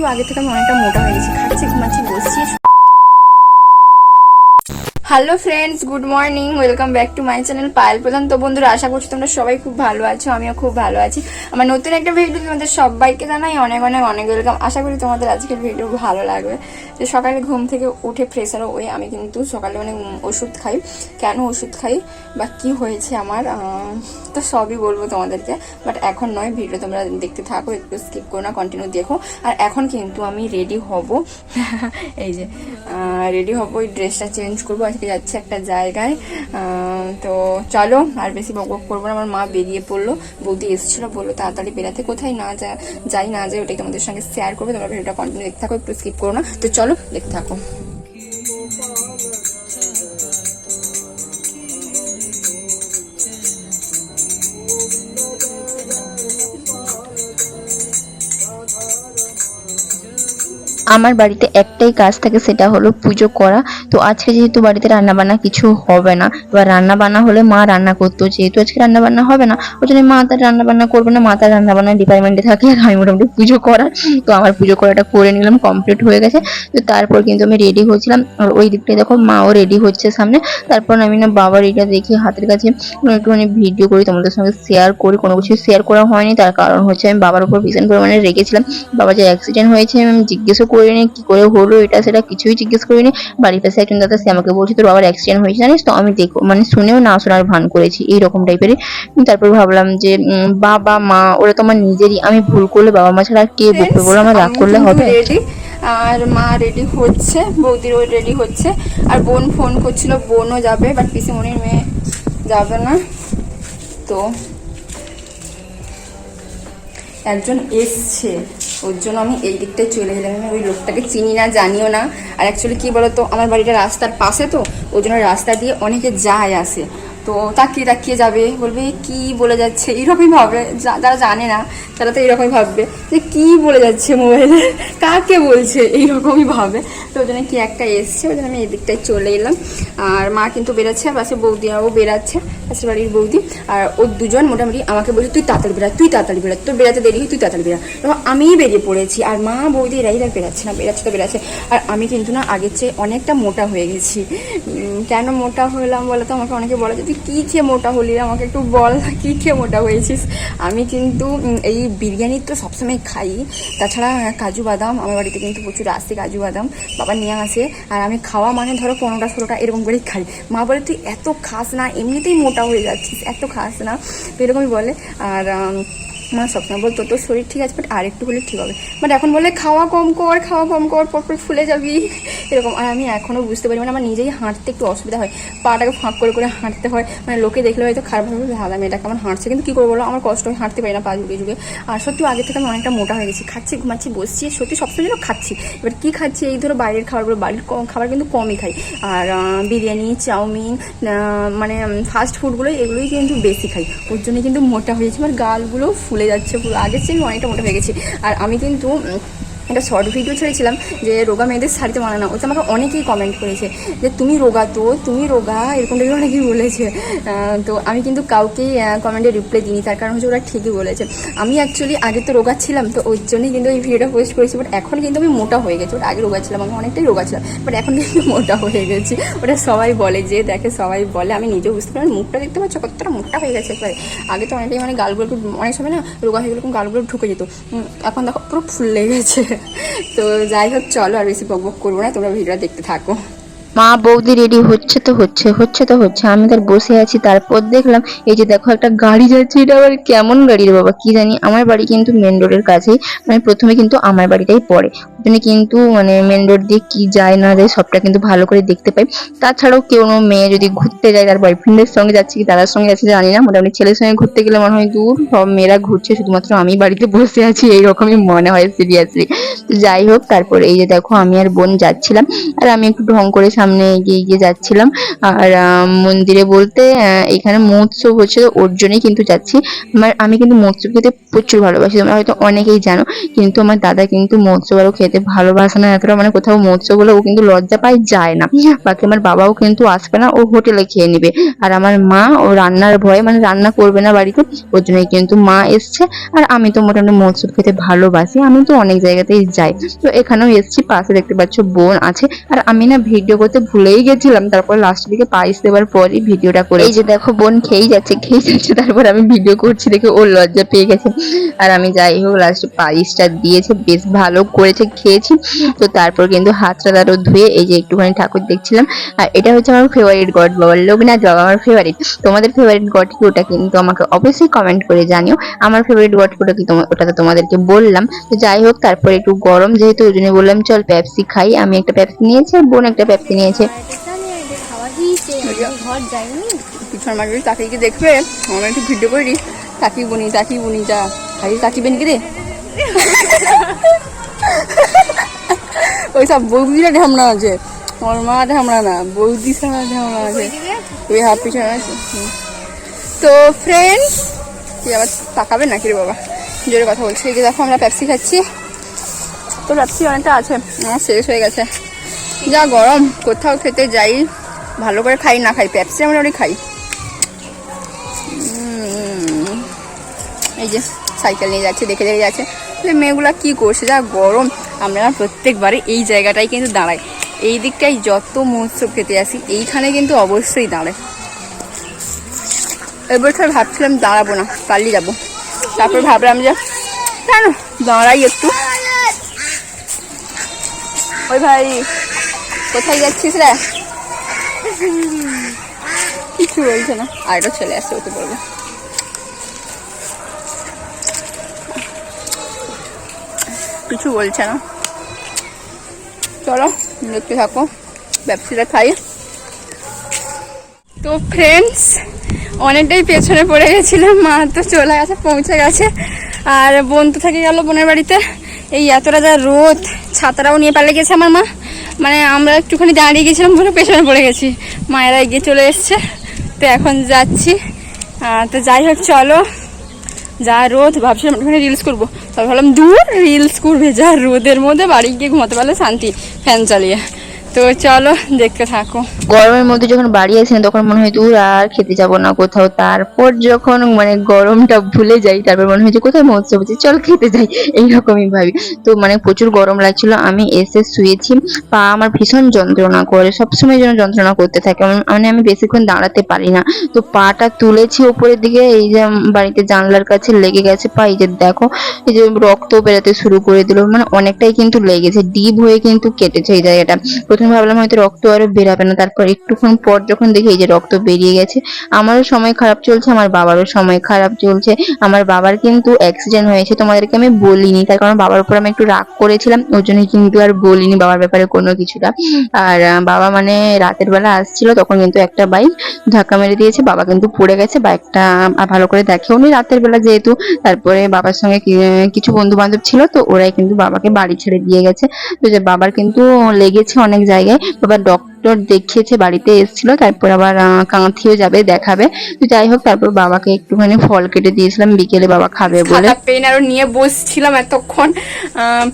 সত্যি আগে থেকে আমি অনেকটা মোটা হয়ে গেছি। খাচ্ছি ঘুমাচ্ছি বসছি। Hello friends good morning welcome back to my channel Payel Pradhan তো বন্ধুরা, আশা করছি তোমরা সবাই খুব ভালো আছো, আমিও খুব ভালো আছি। আমার নতুন একটা ভিডিও তোমাদের সবাইকে জানাই অনেক অনেক অনেক ওয়েলকাম আশা করি তোমাদের আজকের ভিডিও ভালো লাগবে। তো সকালে ঘুম থেকে উঠে ফ্রেশার হয়ে আমি কিন্তু সকালে অনেক ওষুধ খাই। কেন ওষুধ খাই? বা কি হয়েছে আমার? তো সবই বলব তোমাদেরকে। বাট এখন নয় ভিডিও তোমরা দেখতে থাকো, একটু স্কিপ করো না কন্টিনিউ দেখো। আর এখন কিন্তু আমি রেডি হব। এই যে রেডি হব ওই ড্রেসটা চেঞ্জ করব। আজকে যাচ্ছে একটা জায়গায়। তো চলো, আর বেশি বক বক করব না। আমার মা বেরিয়ে পড়ল। বৌদি এসেছিল, বলল, তাড়াতাড়ি বেরাতে কোথায় না যা, যাই না যাই, ওটাই তোমাদের সঙ্গে শেয়ার করব। তোমরা ভিডিওটা কন্টিনিউ দেখতে থাকো, একটু স্কিপ করো না। তো চলো, দেখতে থাকো। আমার বাড়িতে একটাই কাজ থাকে, সেটা হলো পুজো করা। তো আজকে যেহেতু বাড়িতে রান্না বান্না কিছু হবে না, এবার রান্না বান্না হলে মা রান্না করতো, যেহেতু আজকে রান্না বান্না হবে না, ওই জন্য মা তার রান্না বান্না করবে না, মা তার রান্না বান্নার ডিপার্টমেন্টে থাকে, আর আমি মোটামুটি পুজো করার, তো আমার পুজো করাটা করে নিলাম কমপ্লিট হয়ে গেছে, তো তারপর কিন্তু আমি রেডি হয়েছিলাম আর ওই দিকটায় দেখো মাও রেডি হচ্ছে সামনে, তারপর আমি না বাবার এটা দেখি হাতের কাছে একটুখানি ভিডিও করি, তোমাদের সঙ্গে শেয়ার করি, কোনো কিছু শেয়ার করা হয়নি, তার কারণ হচ্ছে আমি বাবার উপর ভীষণ পরিমাণে রেগেছিলাম, বাবা যে অ্যাক্সিডেন্ট হয়েছে, আমি জিজ্ঞেসও করিনি, কি করে হলো, এটা সেটা কিছুই জিজ্ঞেস করিনি বাড়ির পাশে একজন দাদা সে আমাকে বলছে তোর বাবার অ্যাক্সিডেন্ট হয়েছে জানিস তো? আমি দেখো মানে শুনেও না শোনার ভান করেছি এইরকম টাইপের তারপর ভাবলাম যে বাবা মা ওরা তো আমার নিজেরই আমি ভুল করলে বাবা মা ছাড়া আর কে বকবে বলো? আমার রাগ করলে হবে। আর মা রেডি হচ্ছে বৌদির বৌদিরও রেডি হচ্ছে আর বোন ফোন করছিল বোনও যাবে বাট পিসিমণির মেয়ে যাবে না তো একজন এসছে। ওর জন্য আমি এই দিকটায় চলে গেলাম আমি ওই লোকটাকে চিনি না, জানিও না। আর অ্যাকচুয়ালি কী বলতো, আমার বাড়িটা রাস্তার পাশে তো, ওই জন্য রাস্তা দিয়ে অনেকে যায় আসে। তো তাকিয়ে তাকিয়ে যাবে, বলবে, কি বলে যাচ্ছে? এইরকমই ভাবে যারা জানে না, তারা তো এরকমই ভাববে যে, কি বলে যাচ্ছে মোবাইলে? কাকে বলছে? এইরকমই ভাবে। তো ওই জন্য কি একটা এসছে, ওই জন্য আমি এই দিকটায় চলে এলাম। আর মা কিন্তু বেরাচ্ছে আর পাশে বৌদিরাও বেরাচ্ছে। পাশের বাড়ির বৌদি আর ও দুজন মোটামুটি আমাকে বলছে, তুই তাড়াতাড়ি বেরা তুই তাড়াতাড়ি বেরা তোর বেড়াতে দেরি হয়, তুই তাড়াতাড়ি বেরা তো আমিই বেরিয়ে পড়েছি, আর মা বৌদি এরাই আর বেরাচ্ছে না বেরাচ্ছে তো বেরাচ্ছে আর আমি কিন্তু না, আগের চেয়ে অনেকটা মোটা হয়ে গেছি। কেন মোটা হলাম বলে তো? আমাকে অনেকে বলে যে, তুই কী খেয়ে মোটা হলি আমাকে একটু বল, কী খেয়ে মোটা হয়েছিস? আমি কিন্তু এই বিরিয়ানি তো সবসময় খাই। তাছাড়া কাজু বাদাম, আমার বাড়িতে কিন্তু প্রচুর আসে কাজু বাদাম, বাবা নিয়ে আসে। আর আমি খাওয়া মানে ধরো পনেরোটা, ষোলোটা এরকম করেই খাই। মা বলে, তুই এত খাস না, এমনিতেই মোটা হয়ে যাচ্ছিস এত খাস না। তো এরকমই বলে। আর মা সবসময় বলতো, তোর শরীর ঠিক আছে বাট আর একটু হলে ঠিক হবে। বাট এখন বলে খাওয়া কম কর, খাওয়া কম কর, পরপর ফুলে যাবি। এরকম। আর আমি এখনও বুঝতে পারি মানে আমার নিজেই হাঁটতে একটু অসুবিধা হয়। পাটাকে ফাঁক করে করে হাঁটতে হয়। মানে লোকে দেখলে হয়তো খারাপ ভাবে ভালো, মেয়েটা কেমন হাঁটছে? কিন্তু কী করব বলো, আমার কষ্ট হয় হাঁটতে পারি না পা যুগে যুগে আর সত্যি আগে থেকে আমি অনেকটা মোটা হয়ে গেছি। খাচ্ছি, ঘুমাচ্ছি, বসছি, সত্যি সবসময় যেন খাচ্ছি। এবার কী খাচ্ছি? এই ধরো বাইরের খাবারগুলো, বাড়ির খাবার কিন্তু কমই খাই। আর বিরিয়ানি, চাউমিন মানে ফাস্ট ফুডগুলো এগুলোই কিন্তু বেশি খাই। ওর জন্য কিন্তু মোটা হয়ে যাচ্ছে আমার গালগুলো ফুলে যাচ্ছে পুরো আগের চেয়ে আমি অনেকটা মোটা হয়ে গেছি। আর আমি কিন্তু একটা শর্ট ভিডিও ছেড়েছিলাম যে রোগা মেয়েদের শাড়িতে মানানো ওতে আমাকে অনেকেই কমেন্ট করেছে যে, তুমি রোগা তো, তুমি রোগা? এরকম টাইপের অনেকেই বলেছে। তো আমি কিন্তু কাউকেই কমেন্টে রিপ্লাই দিইনি। তার কারণ হচ্ছে ওরা ঠিকই বলেছে। আমি অ্যাকচুয়ালি আগে তো রোগা ছিলাম, তো ওই জন্যই কিন্তু এই ভিডিওটা পোস্ট করেছি। বাট এখন কিন্তু আমি মোটা হয়ে গেছি। ওটা আগে রোগা ছিলাম, আমি অনেকটাই রোগা ছিলাম। বাট এখন কিন্তু মোটা হয়ে গেছি। ওটা সবাই বলে যে, দেখে সবাই বলে। আমি নিজেও বুঝতে পারি মুখটা দেখতে পাচ্ছ, কতটা মোটা হয়ে গেছে একবারে। আগে তো অনেকটাই মানে গালগুলো অনেক সময় না রোগা হয়ে গেলে গালগুলো ঢুকে যেত। এখন দেখো পুরো ফুলে গেছে। তো যাই হোক, চলো আর বেশি বকবক বক করব না, তোমরা ভিডিওটা দেখতে থাকো। মা, বৌদি রেডি হচ্ছে তো হচ্ছে হচ্ছে তো হচ্ছে, আমি তার বসে আছি। তারপর দেখলাম, এই যে দেখো একটা গাড়ি যাচ্ছে, এটা আবার কেমন গাড়ি রে বাবা, কি জানি, আমার বাড়ি কিন্তু মেন রোডের কাছেই মানে প্রথমে কিন্তু আমার বাড়িটাই পড়ে। ওখানে কিন্তু মানে মেন রোড দিয়ে কি যায় না যায় সবটা কিন্তু ভালো করে দেখতে পাই। তাছাড়াও কেউ মেয়ে যদি ঘুরতে যায়, তার বয়ফ্রেন্ডের সঙ্গে যাচ্ছে কি দাদার সঙ্গে যাচ্ছে জানি না, মোটামুটি ছেলের সঙ্গে ঘুরতে গেলে মনে হয় দূর, সব মেয়েরা ঘুরছে, শুধুমাত্র আমি বাড়িতে বসে আছি, এইরকমই মনে হয় সিরিয়াসলি তো যাই হোক, তারপর এই যে দেখো, আমি আর বোন যাচ্ছিলাম, আর আমি একটু ঢং করে সামনে এগিয়ে এগিয়ে যাচ্ছিলাম। আর মন্দিরে বলতে এখানে মহোৎসব হচ্ছে ওর জন্যই কিন্তু যাচ্ছি। আমার, আমি কিন্তু মহোৎসব খেতে প্রচুর ভালোবাসি, তোমরা হয়তো অনেকেই জানো, কিন্তু আমার দাদা কিন্তু মহোৎসব আরও খেতে খেতে ভালোবাসে না এতটা মানে কোথাও মৎস্য বলে ও কিন্তু লজ্জা পায় যায় না। বাকি আমার বাবাও কিন্তু আসবে না, ও হোটেলে খেয়ে নেবে। আর আমার মা, ও রান্নার ভয়ে মানে রান্না করবে না বাড়িতে, ওর জন্যই কিন্তু মা এসছে। আর আমি তো মোটামুটি মৎস্য খেতে ভালোবাসি, আমি তো অনেক জায়গাতেই যাই। তো এখানেও এসছি, পাশে দেখতে পাচ্ছ বোন আছে। আর আমি না ভিডিও করতে ভুলেই গেছিলাম, তারপর লাস্ট দিকে পায়েস দেওয়ার পরই ভিডিওটা করে এই যে দেখো, বোন খেয়েই যাচ্ছে খেয়েই যাচ্ছে, তারপর আমি ভিডিও করছি দেখে ওর লজ্জা পেয়ে গেছে। আর আমি যাই হোক লাস্টে পায়েসটা দিয়েছে, বেশ ভালো করেছে খেয়েছি। তো তারপর কিন্তু হাতটা তারও ধুয়ে এই যে একটুখানি ঠাকুর দেখছিলাম। আর এটা হচ্ছে আমার ফেভারিট গড বাবা লোকনাথ বাবা আমার ফেভারিট তোমাদের ফেভারিট গড কি ওটা কিন্তু আমাকে অবশ্যই কমেন্ট করে জানিও। আমার ফেভারিট গড ওটা কি তোমা- ওটা তো তোমাদেরকে বললাম। তো যাই হোক তারপর একটু গরম যেহেতু ওই জন্য বললাম চল পেপসি খাই। আমি একটা পেপসি নিয়েছি আর বোন একটা পেপসি নিয়েছে। ঘর যায়নি পিছন মাকে তাকে কি দেখবে আমরা একটু ভিডিও করি তাকি বুনি তাকি বুনি যা। খালি তাকিবেন কি রে? ওই সব বৌদিরা ঢামনা আছে। আমার মা ঝামড়া না বৌদি ছাড়া ঝামড়া আছে। ওই হাফ পিছনে আছে। তো ফ্রেন্ডস কি আবার তাকাবে নাকি রে বাবা? জোরে কথা বলছি। এই যে দেখো আমরা প্যাপসি খাচ্ছি। তো প্যাপসি অনেকটা আছে। আমার শেষ হয়ে গেছে। যা গরম কোথাও খেতে যাই ভালো করে খাই না খাই। প্যাপসি আমরা অনেক খাই। এই যে সাইকেল নিয়ে যাচ্ছে দেখে দেখে যাচ্ছে। যে মেয়েগুলা কি করছে? যা গরম। আমরা প্রত্যেকবারে এই জায়গাটাই কিন্তু দাঁড়াই। এই দিকটাই যত মহোৎসব খেতে আসি, এইখানে কিন্তু অবশ্যই দাঁড়ায় এবছর ভাবছিলাম দাঁড়াবো না, পালিয়ে যাব। তারপর ভাবলাম যে, কেন? দাঁড়াই একটু। ওই ভাই, কোথায় যাচ্ছিস রে? কিছু বলছে না। আর একটা ছেলে আসছে ওকে বলব। কিছু বলছে না। চলো দেখতে থাকো, ব্যবসাটা খাই। তো ফ্রেন্ডস অনেকটাই পেছনে পড়ে গেছিলাম, মা তো চলে গেছে, পৌঁছে গেছে। আর বোন তো থেকে গেল বোনের বাড়িতে। এই এতটা যা রোদ, ছাতাটাও নিয়ে পালিয়ে গেছে আমার মা। মানে আমরা একটুখানি দাঁড়িয়ে গেছিলাম বলে পেছনে পড়ে গেছি। মায়েরা এগিয়ে চলে এসছে। তো এখন যাচ্ছি। তো যাই হোক, চলো। যা রোদ, ভাবছিলাম একটুখানি রিলস করব। তবে ভাবলাম, দূর রিলস করবে যা রোদের মধ্যে বাড়ি গিয়ে ঘুমাতে পারলে শান্তি। ফ্যান চালিয়ে। তো চলো, দেখতে থাকো। গরমের মধ্যে যখন বাড়ি আসি না, তখন মনে হয়, দূর আর খেতে যাব না কোথাও। তারপর যখন মানে গরমটা ভুলে যাই, তারপর মনে হয় যে, কোথায় মহোৎসব হচ্ছে চল খেতে যাই। এইরকমই ভাবি। তো মানে প্রচুর গরম লাগছিল। আমি এসে শুয়েছি। পা আমার ভীষণ যন্ত্রণা করে। সবসময় যেন যন্ত্রণা করতে থাকে। মানে আমি বেশিক্ষণ দাঁড়াতে পারি না। তো পাটা তুলেছি উপরের দিকে। এই যে বাড়িতে জানলার কাছে লেগে গেছে পা। এই যে দেখো, এই যে রক্ত বেরোতে শুরু করে দিল। মানে অনেকটাই কিন্তু লেগেছে। ডিপ হয়ে কিন্তু কেটেছে এই জায়গাটা। প্রথমে ভাবলাম হয়তো রক্ত আরও বেরাবে না। তারপর একটুক্ষণ পর যখন দেখি এই যে রক্ত বেরিয়ে গেছে, আমারও সময় খারাপ চলছে, আমার বাবারও সময় খারাপ চলছে, আমার বাবার কিন্তু অ্যাক্সিডেন্ট হয়েছে, তোমাদেরকে আমি বলিনি, তার কারণ বাবার উপর আমি একটু রাগ করেছিলাম ওই জন্য কিন্তু আর বলিনি বাবার ব্যাপারে কোনো কিছুটা। আর বাবা মানে রাতের বেলা আসছিল, তখন কিন্তু একটা বাইক ধাক্কা মেরে দিয়েছে, বাবা কিন্তু পড়ে গেছে বাইকটা ভালো করে দেখেও নি রাতের বেলা যেহেতু, তারপরে বাবার সঙ্গে কিছু বন্ধু বান্ধব ছিল, তো ওরাই কিন্তু বাবাকে বাড়ি ছেড়ে দিয়ে গেছে। তো যে বাবার কিন্তু লেগেছে অনেক জায়গায় বাবা ডক্টর দেখিয়েছে বাড়িতে এসেছিল তারপর আবার কাঁথিও যাবে দেখাবে। তো যাই হোক তারপর বাবাকে একটুখানি ফল কেটে দিয়েছিলাম বিকেলে বাবা খাবে বলে। পেন আরও নিয়ে বসছিলাম এতক্ষণ।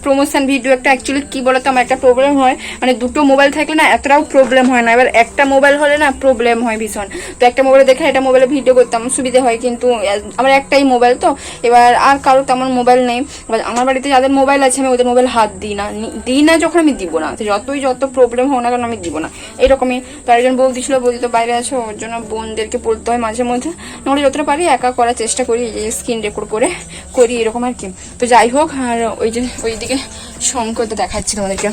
প্রমোশন ভিডিও একটা অ্যাকচুয়ালি কি বলতো আমার একটা প্রবলেম হয়। মানে দুটো মোবাইল থাকলে না এতটাও প্রবলেম হয় না। এবার একটা মোবাইল হলে না প্রবলেম হয় ভীষণ। তো একটা মোবাইলে দেখে এটা মোবাইলে ভিডিও করতাম সুবিধা হয়। কিন্তু আমার একটাই মোবাইল তো। এবার আর কারও তেমন মোবাইল নেই। আমার বাড়িতে যাদের মোবাইল আছে আমি ওদের মোবাইল হাত দিই না। নি- দিই না যখন আমি দিব না। যতই যত প্রবলেম হোক না কেন আমি দিব না। এরকমই। তো একজন বৌদি ছিল বৌদি তো বাইরে আছে, ওর জন্য বোনদেরকে বলতে হয় মাঝে মধ্যে। নাহলে যতটা পারি একা করার চেষ্টা করি, এই স্ক্রিন রেকর্ড করে করি, এরকম আর কি। তো যাই হোক, আর ওই যে ওইদিকে শঙ্কর তো দেখাচ্ছি তোমাদেরকে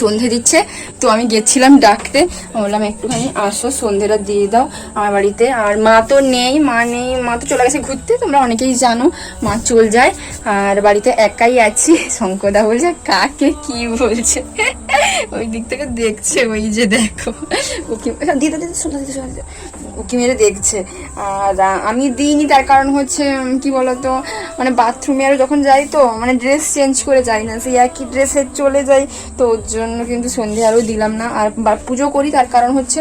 সন্ধে দিচ্ছে, তো আমি গেছিলাম ডাকতে। বললাম, একটুখানি আসো, সন্ধেটা দিয়ে দাও আমার বাড়িতে। আর মা তো নেই, মা নেই, মা তো চলে গেছে ঘুরতে, তোমরা অনেকেই জানো। মা চল যায়, আর বাড়িতে একাই আছি। শঙ্করদা বলছে, কাকে কি বলছে? ওই দিক থেকে দেখছে, ওই যে দেখো। উকি দিতে দিতে, শোনা দিতে, শোনা উকি মেরে দেখছে। আর আমি দিইনি, তার কারণ হচ্ছে কি বলতো মানে বাথরুমে আরও যখন যাই তো মানে ড্রেস চেঞ্জ করে যাই না, সেই একই ড্রেসে চলে যাই। তো ওর জন্য কিন্তু সন্ধে আরও দিলাম না। আর পুজো করি, তার কারণ হচ্ছে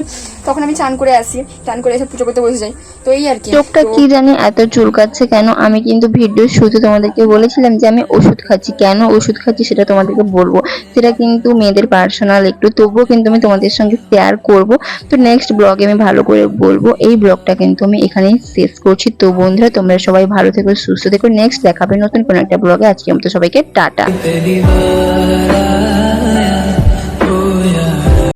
তখন আমি চান করে আসি চান করে এসে পুজো করতে বসে যাই। তো এই আর কি। চোখটা কি জানি এত চুলকাচ্ছে কেন? আমি কিন্তু ভিডিও শুরুতে তোমাদেরকে বলেছিলাম যে আমি ওষুধ খাচ্ছি। কেন ওষুধ খাচ্ছি সেটা তোমাদেরকে বলব। সেটা কিন্তু মেয়েদের পার্সোনাল একটু তবুও কিন্তু আমি তোমাদের সঙ্গে শেয়ার করব। তো নেক্সট ব্লগে আমি ভালো করে বলব। এই ব্লগটা কিন্তু আমি এখানেই শেষ করছি। তো বন্ধুরা তোমরা সবাই ভালো থেকো সুস্থ থেকো। নেক্সট দেখাবে নতুন কোনো একটা ব্লগে আজকে আমি তো সবাইকে টাটা।